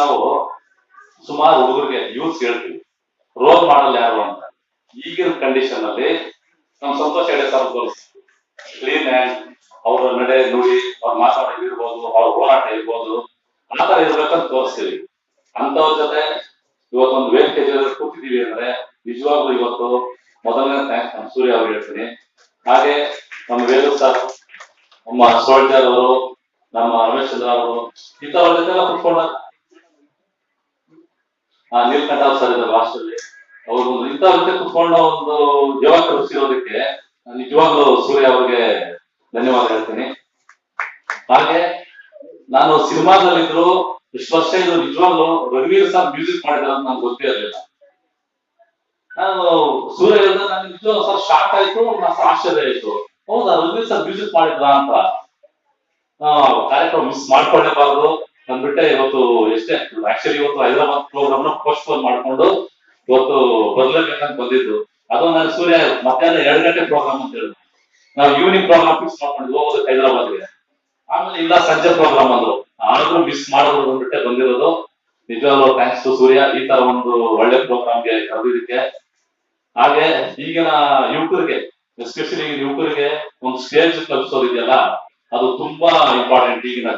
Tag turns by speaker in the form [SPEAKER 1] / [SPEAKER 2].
[SPEAKER 1] ನಾವು ಸುಮಾರು ಹುಡುಗರಿಗೆ ಯೂಸ್ ಹೇಳ್ತೀವಿ ರೋಲ್ ಮಾಡಲ್ ಯಾರು ಅಂತ. ಈಗಿನ ಕಂಡೀಷನ್ ಅಲ್ಲಿ ನಮ್ ಸಂತೋಷ ಹೇಳಿ ಸರ್ ಕ್ಲೀನ್ ಹ್ಯಾಂಡ್ ಅವ್ರ ನಡೆ ನುಡಿ, ಅವ್ರ ಮಾತಾಡೋದು ಇರ್ಬೋದು, ಅವ್ರ ಹೋರಾಟ ಇರ್ಬೋದು. ಆತರ ತರ ಇರ್ಬೇಕಂತ ತೋರಿಸ್ತೀವಿ. ಅಂತವ್ರ ಜೊತೆ ಇವತ್ತೊಂದು ವೇದಿಕೆ ಜೊತೆ ಕೂತಿದೀವಿ ಅಂದ್ರೆ ನಿಜವಾಗ್ಲೂ ಇವತ್ತು ಮೊದಲನೇ ಥ್ಯಾಂಕ್ಸ್ ನಮ್ ಸೂರ್ಯ ಅವ್ರು ಹೇಳ್ತೀನಿ. ಹಾಗೆ ನಮ್ಮ ವೇಲು ಸರ್ ನಮ್ಮ ಸೋಲ್ಜರ್ ಅವರು, ನಮ್ಮ ರಮೇಶ್ ಚಂದ್ರ ಅವರು, ಇಂಥವ್ರ ಜೊತೆ ಎಲ್ಲ ನೀಲ್ಕಂಠ ಸರ್ ಇದ್ದಾರೆ ಲಾಸ್ಟಲ್ಲಿ ಅವರು ಇಂಥ ಜೊತೆ ಕುತ್ಕೊಂಡು ಒಂದು ಜೀವ ಸಿಗೋದಕ್ಕೆ ನಿಜವಾಗ್ಲೂ ಸೂರ್ಯ ಅವ್ರಿಗೆ ಧನ್ಯವಾದ ಹೇಳ್ತೀನಿ. ಹಾಗೆ ನಾನು ಸಿನಿಮಾದಲ್ಲಿದ್ರು ಇಷ್ಟು ವರ್ಷ ಇದು ನಿಜವಾಗ್ಲೂ ರಘುವೀರ್ ಸಾಬ್ ಮ್ಯೂಸಿಕ್ ಮಾಡಿದಾರೆ ಅಂತ ನನ್ಗೆ ಗೊತ್ತೇ ಇರಲಿಲ್ಲ. ನಾನು ಸೂರ್ಯ ನನಗೆ ನಿಜವಾಗ ಸರ್ ಶಾಕ್ ಆಯ್ತು ಆಶ್ಚರ್ಯ ಆಯ್ತು. ಹೌದಾ ರಘುವೀರ್ ಸರ್ ಮ್ಯೂಸಿಕ್ ಮಾಡಿದ್ರ ಅಂತ? ಕಾರ್ಯಕ್ರಮ ಮಿಸ್ ಮಾಡ್ಕೊಳ್ಳೇಬಾರ್ದು. ಅಂದ್ಬಿಟ್ಟೆ ಇವತ್ತು ಎಷ್ಟೇ ಆಕ್ಚುಲಿ ಇವತ್ತು ಹೈದರಾಬಾದ್ ಪ್ರೋಗ್ರಾಮ್ನ ಪೋಸ್ಟ್ ಫೋನ್ ಮಾಡ್ಕೊಂಡು ಇವತ್ತು ಬರ್ಲೇಬೇಕಂತ ಬಂದಿದ್ದು. ಅದು ನಾನು ಸೂರ್ಯ ಮಧ್ಯಾಹ್ನ ಎರಡು ಗಂಟೆ ಪ್ರೋಗ್ರಾಮ್ ಅಂತ ಹೇಳಿದ್ರು. ನಾವು ಈವ್ನಿಂಗ್ ಪ್ರೋಗ್ರಾಮ್ ಫಿಕ್ಸ್ ಮಾಡ್ಕೊಂಡು ಹೋಗೋದಕ್ಕೆ ಹೈದರಾಬಾದ್ಗೆ. ಆಮೇಲೆ ಇಲ್ಲ, ಸಂಜೆ ಪ್ರೋಗ್ರಾಮ್ ಅಂದ್ರು ಆದ್ರೂ ಮಿಸ್ ಮಾಡೋದು ಅಂದ್ಬಿಟ್ಟೆ ಬಂದಿರೋದು. ನಿಜವಾಗ್ಲೂ ಥ್ಯಾಂಕ್ಸ್ ಸೂರ್ಯ. ಈ ತರ ಒಂದು ಒಳ್ಳೆ ಪ್ರೋಗ್ರಾಮ್ಗೆ ಕರೆದಿದ್ದಕ್ಕೆ. ಹಾಗೆ ಈಗಿನ ಯುವಕರಿಗೆ ಎಸ್ಪೆಷಲಿ ಯುವಕರಿಗೆ ಒಂದು ಸ್ಟೇಜ್ ಕಲ್ಪಿಸೋದಿದೆಯಲ್ಲ ಅದು ತುಂಬಾ ಇಂಪಾರ್ಟೆಂಟ್ ಈಗಿನ